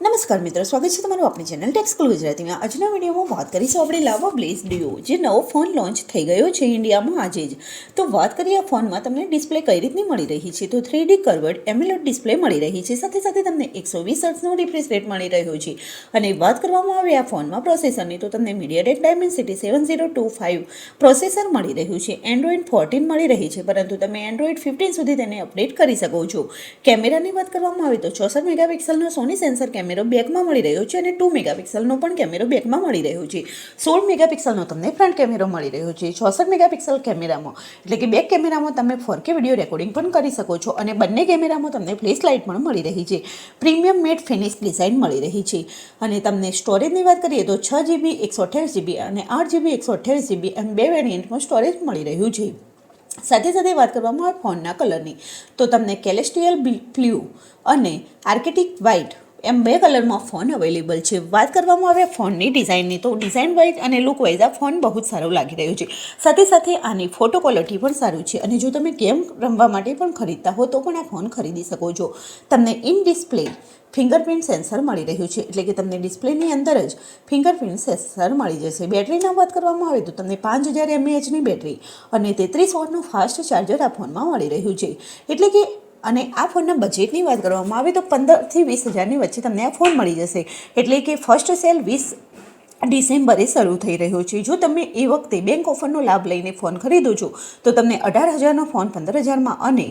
નમસ્કાર મિત્રો, સ્વાગત છે તમારું આપણી ચેનલ ટેક્સકલ ગુજરાતીમાં. આજના વિડીયોમાં વાત કરીશું આપણે લાવા બ્લેઝ ડીઓ જે નવો ફોન લોન્ચ થઈ ગયો છે ઇન્ડિયામાં આજે જ. તો વાત કરીએ આ ફોનમાં, તમને ડિસ્પ્લે કઈ રીતની મળી રહી છે? તો three D curved AMOLED display મળી રહી છે. સાથે સાથે તમને એકસો વીસ હર્ટ્સનો રિફ્રેશ રેટ મળી રહ્યો છે. અને વાત કરવામાં આવે આ ફોનમાં પ્રોસેસરની તો તમને MediaTek Dimensity seven zero two five processor મળી રહ્યું છે. એન્ડ્રોઈડ ફોર્ટીન મળી રહી છે, પરંતુ તમે એન્ડ્રોઈડ ફિફ્ટીન સુધી તેને અપડેટ કરી શકો છો. કેમેરાની વાત કરવામાં આવે તો ચોસઠ મેગાપિક્સલનો સોની સેન્સર કેમેરો બેકમાં મળી રહ્યો છે અને ટુ મેગાપિક્સલનો પણ કેમેરો બેકમાં મળી રહ્યો છે. સોળ મેગાપિક્સલનો તમને ફ્રન્ટ કેમેરો મળી રહ્યો છે. છોસઠ મેગાપિક્સલ કેમેરામાં, એટલે કે બેક કેમેરામાં તમે ફોરકે વીડિયો રેકોર્ડિંગ પણ કરી શકો છો અને બંને કેમેરામાં તમને ફ્લેશ લાઇટ પણ મળી રહી છે. પ્રીમિયમ મેડ ફિનિશ ડિઝાઇન મળી રહી છે. અને તમને સ્ટોરેજની વાત કરીએ તો છ જીબી એકસો અઠ્યાવીસ જીબી અને આઠ જીબી એકસો અઠ્યાવીસ જીબી એમ બે વેરિયન્ટમાં સ્ટોરેજ મળી રહ્યું છે. સાથે સાથે વાત કરવામાં આવે ફોનના કલરની, તો તમને કેલેસ્ટિયલ બ્લુ અને આર્કેટિક વ્હાઇટ એમ બે કલરમાં ફોન અવેલેબલ છે. વાત કરવામાં આવે ફોનની ડિઝાઇનની, તો ડિઝાઇન વાઇઝ અને લુક વાઇઝ આ ફોન બહુ જ સારો લાગી રહ્યો છે. સાથે સાથે આની ફોટો ક્વોલિટી પણ સારું છે અને જો તમે ગેમ રમવા માટે પણ ખરીદતા હો, તો પણ આ ફોન ખરીદી શકો છો. તમને ઇન ડિસ્પ્લે ફિંગરપ્રિન્ટ સેન્સર મળી રહ્યું છે. એટલે કે તમને ડિસ્પ્લેની અંદર જ ફિંગરપ્રિન્ટ સેન્સર મળી જશે. બેટરીના વાત કરવામાં આવે તો તમને પાંચ હજાર એમએએચની બેટરી અને તેત્રીસ વોટનું ફાસ્ટ ચાર્જર આ ફોનમાં મળી રહ્યું છે. એટલે કે અને આ ફોનના બજેટની વાત કરવામાં આવે તો પંદરથી વીસ હજારની વચ્ચે તમને આ ફોન મળી જશે. એટલે કે ફર્સ્ટ સેલ વીસ ડિસેમ્બરે શરૂ થઈ રહ્યો છે. જો તમે એ વખતે બેંક ઓફરનો લાભ લઈને ફોન ખરીદો છો, તો તમને અઢાર હજારનો ફોન પંદર હજારમાં અને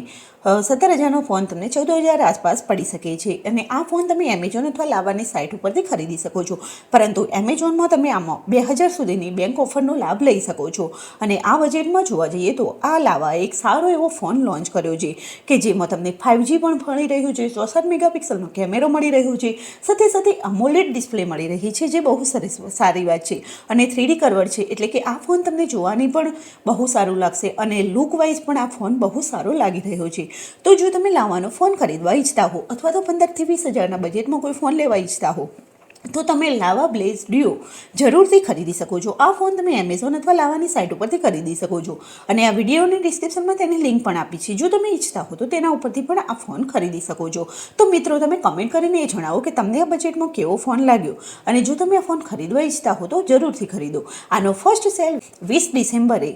સત્તર હજારનો ફોન તમને ચૌદ હજાર આસપાસ પડી શકે છે. અને આ ફોન તમે એમેઝોન અથવા લાવવાની સાઇટ ઉપરથી ખરીદી શકો છો. પરંતુ એમેઝોનમાં તમે આમાં બે હજાર સુધીની બેંક ઓફરનો લાભ લઈ શકો છો. અને આ બજેટમાં જોવા જઈએ તો આ લાવા એક સારો એવો ફોન લોન્ચ કર્યો છે કે જેમાં તમને ફાઇવજી પણ મળી રહ્યું છે, ચોસઠ મેગાપિક્સલનો કેમેરો મળી રહ્યો છે. સાથે સાથે અમોલેડ ડિસ્પ્લે મળી રહી છે, જે બહુ સરસ સારી વાત છે. અને થ્રીડી કરવડ છે, એટલે કે આ ફોન તમને જોવાની પણ બહુ સારું લાગશે અને લુક વાઇઝ પણ આ ફોન બહુ સારો લાગી રહ્યો છે. તો જો તમે લાવવાનો ફોન ખરીદવા ઈચ્છતા હો અથવા તો પંદરથી વીસ હજારના બજેટમાં કોઈ ફોન લેવા ઈચ્છતા હો તો તમે લાવા બ્લેઝ ડ્યુ જરૂરથી ખરીદી શકો છો. આ ફોન તમે એમેઝોન અથવા લાવાની સાઇટ ઉપરથી ખરીદી શકો છો. અને આ વિડીયોની ડિસ્ક્રિપ્શનમાં તેની લિંક પણ આપી છે. જો તમે ઈચ્છતા હો તો તેના ઉપરથી પણ આ ફોન ખરીદી શકો છો. તો મિત્રો, તમે કમેન્ટ કરીને એ જણાવો કે તમને આ બજેટમાં કેવો ફોન લાગ્યો? અને જો તમે આ ફોન ખરીદવા ઈચ્છતા હો તો જરૂરથી ખરીદો. આનો ફર્સ્ટ સેલ વીસ ડિસેમ્બરે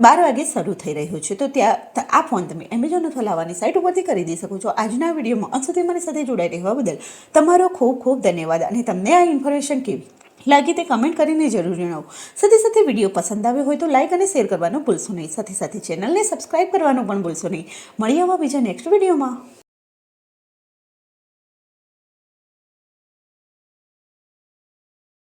બાર વાગે શરૂ થઈ રહ્યું છે. તો ત્યાં આ ફોન તમે એમેઝોન અથવા લાવવાની સાઇટ ઉપરથી ખરીદી શકો છો. આજના વિડીયોમાં અંત સુધી મારી સાથે જોડાઈ રહેવા બદલ તમારો ખૂબ ખૂબ ધન્યવાદ અને તમને આ ઇન્ફોર્મેશન કેવી લાગી તે કમેન્ટ કરીને જરૂર જણાવો. સાથે સાથે વીડિયો પસંદ આવ્યો હોય તો લાઇક અને શેર કરવાનું ભૂલશો નહીં. સાથે સાથે ચેનલને સબસ્ક્રાઇબ કરવાનું પણ ભૂલશો નહીં. મળી આવવા બીજા નેક્સ્ટ વિડીયોમાં.